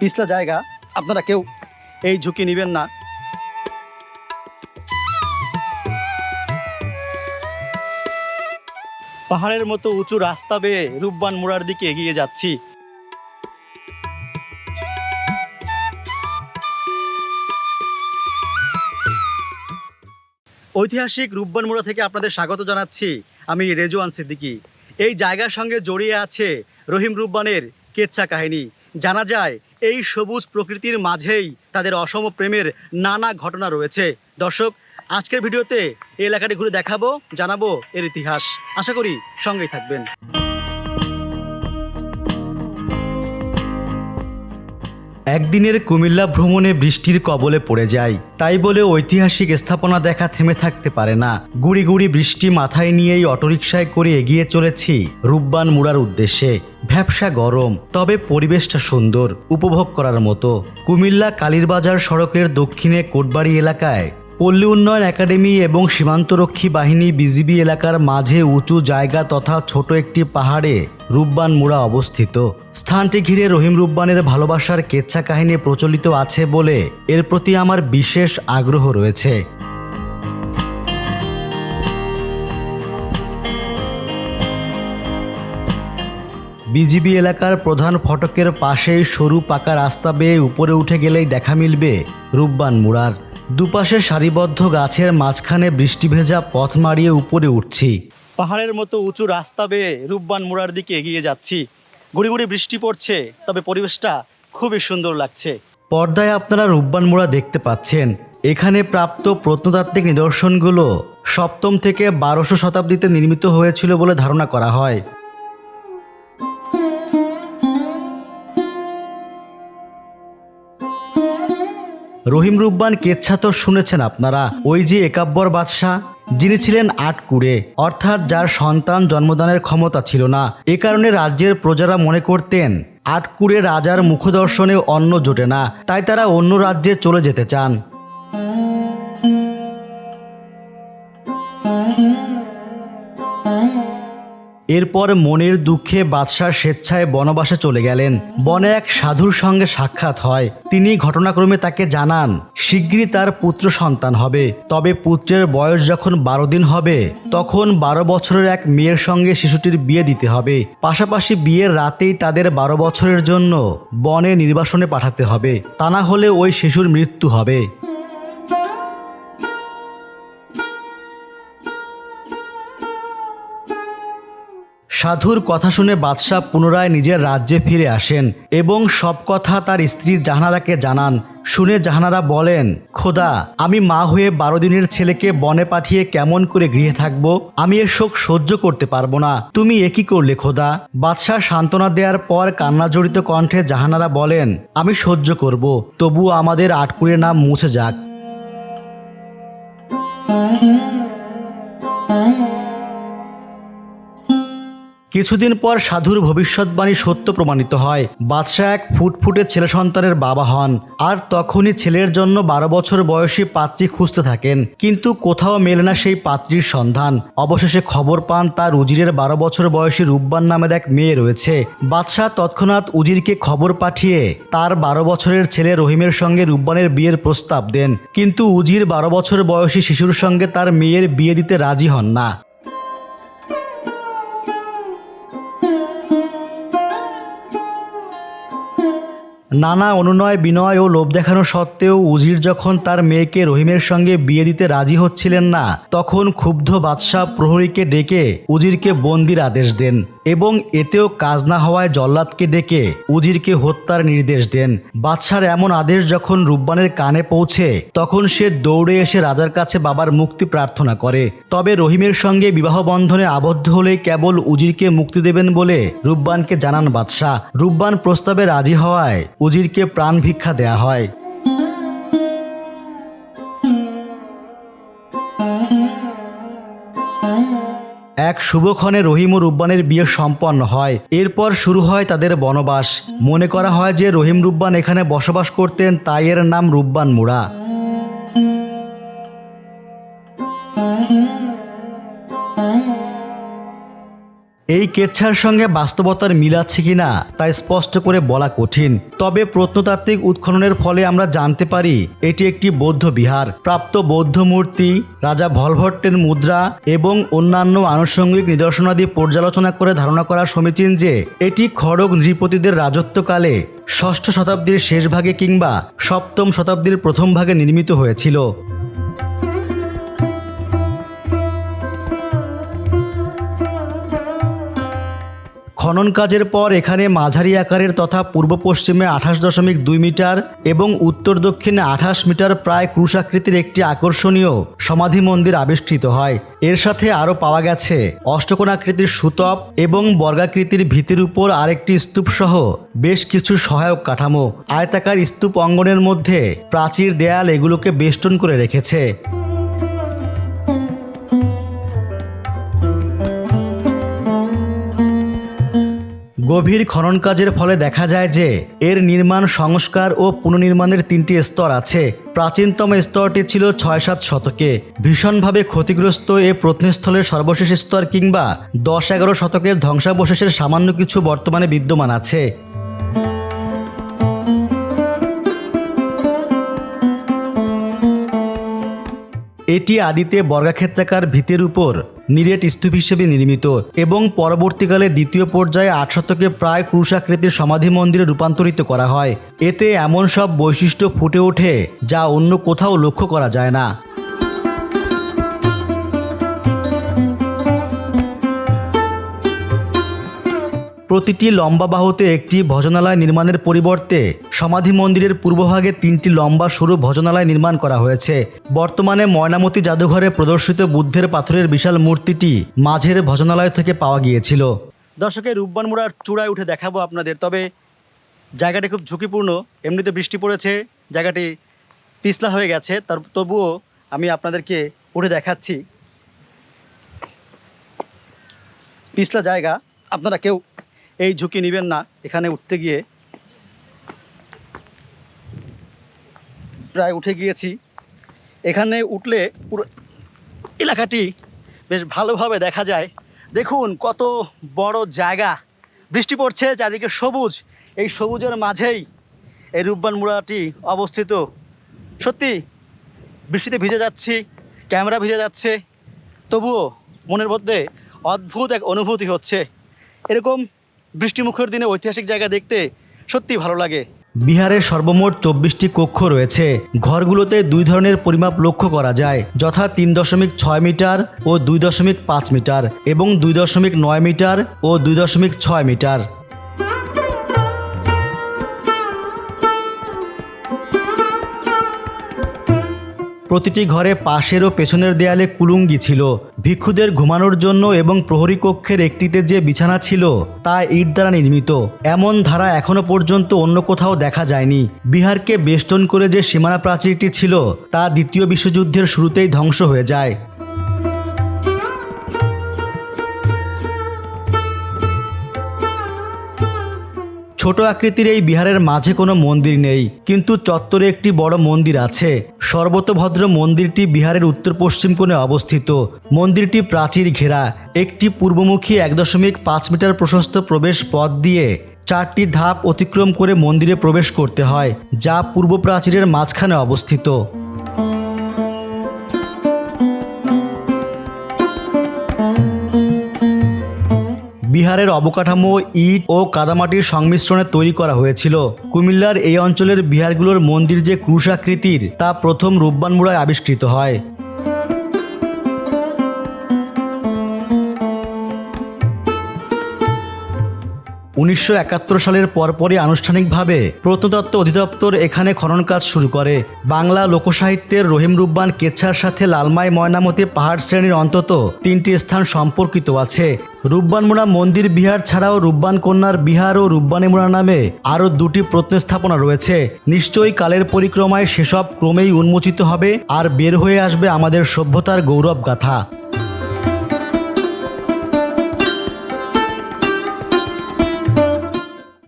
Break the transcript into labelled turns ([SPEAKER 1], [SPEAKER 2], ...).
[SPEAKER 1] পিছলা জায়গা, আপনারা কেউ এই ঝুঁকি নেবেন না। পাহাড়ের মতো উঁচু রাস্তা বেয়ে রূপবান মোড়ার দিকে এগিয়ে যাচ্ছি। ঐতিহাসিক রূপবান মোড়া থেকে আপনাদের স্বাগত জানাচ্ছি আমি রেজওয়ান সিদ্দিকী। এই জায়গার সঙ্গে জড়িয়ে আছে রহিম রূপবানের কেচ্ছা কাহিনী। জানা যায় এই সবুজ প্রকৃতির মাঝেই তাদের অসম প্রেমের নানা ঘটনা রয়েছে। দর্শক, আজকের ভিডিওতে এই এলাকাটি ঘুরে দেখাবো, জানাব এর ইতিহাস। আশা করি সঙ্গেই থাকবেন। একদিনের কুমিল্লা ভ্রমণে বৃষ্টির কবলে পড়ে যায় তাই বলে ঐতিহাসিক স্থাপনা দেখা থেমে থাকতে পারে না। গুড়ি গুড়ি বৃষ্টি মাথায় নিয়েই অটোরিকশায় করে এগিয়ে চলেছি রূপবান মুড়ার উদ্দেশ্যে। ভ্যাবসা গরম, তবে পরিবেশটা সুন্দর, উপভোগ করার মতো। কুমিল্লা কালীরবাজার সড়কের দক্ষিণে কোটবাড়ি এলাকায় পল্লী উন্নয়ন একাডেমি এবং সীমান্তরক্ষী বাহিনী বিজিবি এলাকার মাঝে উঁচু জায়গা তথা ছোট একটি পাহাড়ে রূপবান মুড়া অবস্থিত। স্থানটি ঘিরে রহিম রূপবানের ভালোবাসার কেচ্ছা কাহিনী প্রচলিত আছে বলে এর প্রতি আমার বিশেষ আগ্রহ রয়েছে। বিজিবি এলাকার প্রধান ফটকের পাশেই সরু পাকা রাস্তা বেয়ে উপরে উঠে গেলেই দেখা মিলবে রূপবান মুড়ার। দুপাশে সারিবদ্ধ গাছের মাঝখানে বৃষ্টি ভেজা পথ মারিয়ে উপরে উঠছি। পাহাড়ের মতো উঁচু রাস্তা বেয়ে রূপবান মুড়ার দিকে এগিয়ে যাচ্ছি। গুড়ি গুড়ি বৃষ্টি পড়ছে তবে পরিবেশটা খুবই সুন্দর লাগছে। পর্দায় আপনারা রূপবান মুড়া দেখতে পাচ্ছেন। এখানে প্রাপ্ত প্রত্নতাত্ত্বিক নিদর্শনগুলো সপ্তম থেকে বারোশো শতাব্দীতে নির্মিত হয়েছিল বলে ধারণা করা হয়। রহিম রুব্বান কেচ্ছা তো শুনেছেন আপনারা? ওই যে একাব্বর বাদশাহ, যিনি ছিলেন আটকুড়ে অর্থাৎ যার সন্তান জন্মদানের ক্ষমতা ছিল না। এ কারণে রাজ্যের প্রজারা মনে করতেন আটকুড়ে রাজার মুখদর্শনে অন্ন জোটে না। তাই তারা অন্য রাজ্যে চলে যেতে চান। এরপর মনের দুঃখে বাদশাহ স্বেচ্ছায় বনবাসে চলে গেলেন। বনে এক সাধুর সঙ্গে সাক্ষাৎ হয়। তিনি ঘটনাক্রমে তাকে জানান, শিগগিরই তার পুত্র সন্তান হবে। তবে পুত্রের বয়স যখন বারো দিন হবে, তখন বারো বছরের এক মেয়ের সঙ্গে শিশুটির বিয়ে দিতে হবে। পাশাপাশি বিয়ের রাতেই তাদের বারো বছরের জন্য বনে নির্বাসনে পাঠাতে হবে। তা না হলে ওই শিশুর মৃত্যু হবে। সাধুর কথা শুনে বাদশাহ পুনরায় নিজের রাজ্যে ফিরে আসেন এবং সব কথা তার স্ত্রী জাহানারাকে জানান। শুনে জাহানারা বলেন, খোদা, আমি মা হয়ে বারো দিনের ছেলেকে বনে পাঠিয়ে কেমন করে গৃহে থাকব? আমি এর শোক সহ্য করতে পারব না। তুমি একই করলে, খোদা? বাদশাহ সান্ত্বনা দেওয়ার পর কান্নাজড়িত কণ্ঠে জাহানারা বলেন, আমি সহ্য করব। তবু আমাদের আটকুড়ের নাম মুছে যাক। কিছুদিন পর সাধুর ভবিষ্যৎবাণী সত্য প্রমাণিত হয়। বাদশাহ এক ফুটফুটে ছেলে সন্তানের বাবা হন। আর তখনই ছেলের জন্য বারো বছর বয়সী পাত্রী খুঁজতে থাকেন। কিন্তু কোথাও মেলে না সেই পাত্রীর সন্ধান। অবশেষে খবর পান তার উজিরের বারো বছর বয়সী রূপবান নামের এক মেয়ে রয়েছে। বাদশাহ তৎক্ষণাৎ উজিরকে খবর পাঠিয়ে তার বারো বছরের ছেলে রহিমের সঙ্গে রূপবানের বিয়ের প্রস্তাব দেন। কিন্তু উজির বারো বছর বয়সী শিশুর সঙ্গে তার মেয়ের বিয়ে দিতে রাজি হন না। নানা অনুনয়, বিনয় ও লোভ দেখানো সত্ত্বেও উজির যখন তার মেয়েকে রহিমের সঙ্গে বিয়ে দিতে রাজি হচ্ছিলেন না, তখন ক্ষুব্ধ বাদশাহ প্রহরীকে ডেকে উজিরকে বন্দির আদেশ দেন এবং এতেও কাজ না হওয়ায় জল্লাদকে ডেকে উজিরকে হত্যার নির্দেশ দেন। বাদশার এমন আদেশ যখন রূপবানের কানে পৌঁছে, তখন সে দৌড়ে এসে রাজার কাছে বাবার মুক্তি প্রার্থনা করে। তবে রহিমের সঙ্গে বিবাহ বন্ধনে আবদ্ধ হলেই কেবল উজিরকে মুক্তি দেবেন বলে রূপবানকে জানান বাদশাহ। রূপবান প্রস্তাবে রাজি হওয়ায় উজিরকে প্রাণ ভিক্ষা দেয়া হয়। এক শুভক্ষণে রহিম ও রুব্বানের বিয়ে সম্পন্ন হয়। এরপর শুরু হয় তাদের বনবাস। মনে করা হয় যে রহিম রুব্বান এখানে বসবাস করতেন, তাই এর নাম রুব্বান মুড়া। এই কেচ্ছার সঙ্গে বাস্তবতার মিল আছে কিনা তা স্পষ্ট করে বলা কঠিন। তবে প্রত্নতাত্ত্বিক উৎখননের ফলে আমরা জানতে পারি, এটি একটি বৌদ্ধ বিহার। প্রাপ্ত বৌদ্ধ মূর্তি, রাজা ভলভট্টের মুদ্রা এবং অন্যান্য আনুষঙ্গিক নিদর্শনাদি পর্যালোচনা করে ধারণা করা সমীচীন যে, এটি খড়গ নৃপতিদের রাজত্বকালে ষষ্ঠ শতাব্দীর শেষ ভাগে কিংবা সপ্তম শতাব্দীর প্রথম ভাগে নির্মিত হয়েছিল। খনন কাজের পর এখানে মাঝারি আকারের তথা পূর্ব পশ্চিমে আঠাশ দশমিক দুই মিটার এবং উত্তর দক্ষিণে আঠাশ মিটার প্রায় ক্রুশাকৃতির একটি আকর্ষণীয় সমাধি মন্দির আবিষ্কৃত হয়। এর সাথে আরও পাওয়া গেছে অষ্টকোণাকৃতির সুতপ এবং বর্গাকৃতির ভিতির উপর আরেকটি স্তূপ সহ বেশ কিছু সহায়ক কাঠামো। আয়তাকার স্তূপ অঙ্গনের মধ্যে প্রাচীর দেয়াল এগুলোকে বেষ্টন করে রেখেছে। গভীর খনন কাজের ফলে দেখা যায় যে এর নির্মাণ, সংস্কার ও পুনর্নির্মাণের তিনটি স্তর আছে। প্রাচীনতম স্তরটি ছিল ছয় সাত শতকে। ভীষণভাবে ক্ষতিগ্রস্ত এ প্রত্নস্থলের সর্বশেষ স্তর কিংবা দশ এগারো শতকের ধ্বংসাবশেষের সামান্য কিছু বর্তমানে বিদ্যমান আছে। এটি আদিতে বর্গাক্ষেত্রাকার ভিতের উপর নিরেট স্তূপ হিসেবে নির্মিত এবং পরবর্তীকালে দ্বিতীয় পর্যায়ে আট শতকে প্রায় ক্রুশাকৃতির সমাধি মন্দিরে রূপান্তরিত করা হয়। এতে এমন সব বৈশিষ্ট্য ফুটে ওঠে যা অন্য কোথাও লক্ষ্য করা যায় না। প্রতিটি লম্বা বাহুতে একটি ভজনালয় নির্মাণের পরিবর্তে সমাধি মন্দিরের পূর্বভাগে তিনটি লম্বা সরু ভজনালয় নির্মাণ করা হয়েছে। বর্তমানে ময়নামতি জাদুঘরে প্রদর্শিত বুদ্ধের পাথরের বিশাল মূর্তিটি মাঝের ভজনালয় থেকে পাওয়া গিয়েছিল। দর্শকের রূপবান মুড়ার চূড়ায় উঠে দেখাবো আপনাদের, তবে জায়গাটি খুব ঝুঁকিপূর্ণ, এমনিতে বৃষ্টি পড়েছে, জায়গাটি পিছলা হয়ে গেছে, তার তবুও আমি আপনাদেরকে উঠে দেখাচ্ছি। পিছলা জায়গা, আপনারা কেউ এই ঝুঁকি নেবেন না, এখানে উঠতে গিয়ে। প্রায় উঠে গিয়েছি। এখানে উঠলে পুরো এলাকাটি বেশ ভালোভাবে দেখা যায়। দেখুন কত বড় জায়গা। বৃষ্টি পড়ছে, চারদিকে সবুজ। এই সবুজের মাঝেই এই রূপবান মুড়াটি অবস্থিত। সত্যি, বৃষ্টিতে ভিজে যাচ্ছি, ক্যামেরা ভিজে যাচ্ছে। তবুও মনের মধ্যে অদ্ভুত এক অনুভূতি হচ্ছে। এরকম বৃষ্টিমুখের দিনে ঐতিহাসিক জায়গা দেখতে সত্যি ভালো লাগে। বিহারের সর্বমোট চব্বিশটি কক্ষ রয়েছে। ঘরগুলোতে দুই ধরনের পরিমাপ লক্ষ্য করা যায়, যথা তিন দশমিক ছয় মিটার ও দুই দশমিক পাঁচ মিটার এবং দুই দশমিক নয় মিটার ও দুই দশমিক ছয় মিটার। প্রতিটি ঘরে পাশের ও পেছনের দেয়ালে কুলুঙ্গি ছিল। ভিক্ষুদের ঘুমানোর জন্য এবং প্রহরী কক্ষের একটিতে যে বিছানা ছিল, তা ইট দ্বারা নির্মিত। এমন ধারা এখনও পর্যন্ত অন্য কোথাও দেখা যায়নি। বিহারকে বেষ্টন করে যে সীমানা প্রাচীরটি ছিল, তা দ্বিতীয় বিশ্বযুদ্ধের শুরুতেই ধ্বংস হয়ে যায়। ছোট আকৃতির এই বিহারের মাঝে কোনো মন্দির নেই, কিন্তু চত্বরে একটি বড় মন্দির আছে। সর্বতভদ্র মন্দিরটি বিহারের উত্তর পশ্চিম কোণে অবস্থিত। মন্দিরটি প্রাচীর ঘেরা, একটি পূর্বমুখী এক দশমিক পাঁচ মিটার প্রশস্ত প্রবেশ পথ দিয়ে চারটি ধাপ অতিক্রম করে মন্দিরে প্রবেশ করতে হয়, যা পূর্ব প্রাচীরের মাঝখানে অবস্থিত। বিহারের অবকাঠামো, ইট ও কাদামাটির সংমিশ্রণে তৈরি করা হয়েছিল। কুমিল্লার এই অঞ্চলের বিহারগুলোর মন্দির যে ক্রুশাকৃতির, তা প্রথম রূপবানমুড়ায় আবিষ্কৃত হয়। উনিশশো একাত্তর সালের পরপরই আনুষ্ঠানিকভাবে প্রত্নতত্ত্ব অধিদপ্তর এখানে খনন কাজ শুরু করে। বাংলা লোকসাহিত্যের রহিম রুব্বান কেচ্ছার সাথে লালমাই ময়নামতি পাহাড় শ্রেণির অন্তত তিনটি স্থান সম্পর্কিত আছে। রূপবানমুড়া মন্দির বিহার ছাড়াও রূপবান কন্যার বিহার ও রূপবানিমুড়া নামে আরও দুটি প্রত্নস্থাপনা রয়েছে। নিশ্চয়ই কালের পরিক্রমায় সেসব ক্রমেই উন্মোচিত হবে আর বের হয়ে আসবে আমাদের সভ্যতার গৌরব গাথা